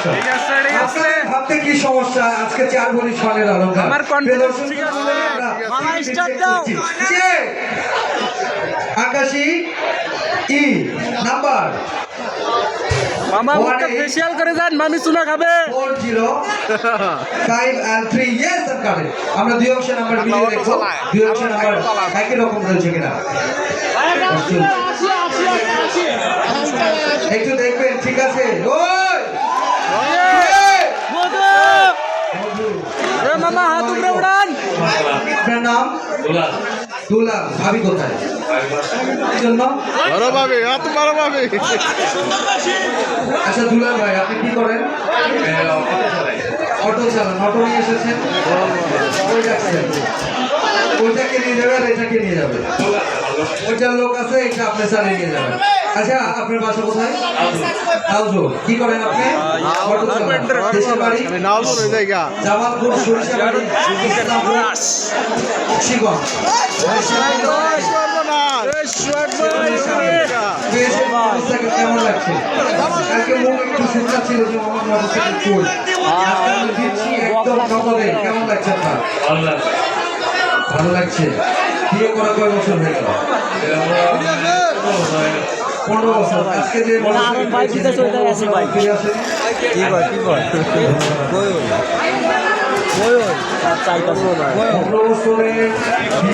সমস্যা? ভাবতে কি সমস্যা? আজকে চার বলি সনের অলঙ্কার আমার ঠিক আছে। মামা, তিনটে দাও। করছি। আকাশি ই নাম্বার। মামা মুখটা করে যান মামি খাবে। আমরা দুই অংশের নাম্বার মিলিয়ে দেখব। দুই অংশের নাম্বার একই রকম রয়েছে কিনা? একটু দেখবেন ঠিক আছে। ওই নাম? দুলাল। ভাবি কোথায়? কি জন্য? বড় ভাবি এত বড় ভাবি। আচ্ছা দুলাল ভাই আপনি কি করেন? অটো চালান অটো নিয়ে এসেছেন? ওইটাকে নিয়ে যাবে আর এটাকে নিয়ে যাবে ওইটার লোক আছে এটা আপনি চালিয়ে নিয়ে যাবেন। আচ্ছা আপনার বাসা কোথায়? আউজো কি করেন আপনি? দেশের বাড়ি? জায়গা। জামালপুর সরিষাবাড়ি ইসলামপুর শিগঞ্জ পেয়েছেন অবস্থাকে কেমন লাগছে কালকে মুখ একটু শুকনা ছিল যে আমার মোটরসাইকেল চুল। দিচ্ছি একদম নগদে কেমন লাগছে আপনার? ভালো লাগছে। বিয়ে করা কয় বছর হয়ে গেল?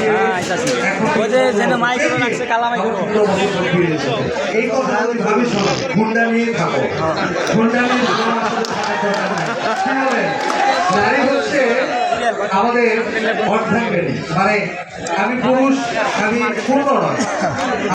হ্যাঁ। এই কথা আমি ভাবি শোনো গুন্ডা নিয়ে থাকো। গুন্ডা? নারী হচ্ছে আমাদের অর্ধাঙ্গিনী। মানে আমি পুরুষ আমি পূর্ণ নয়।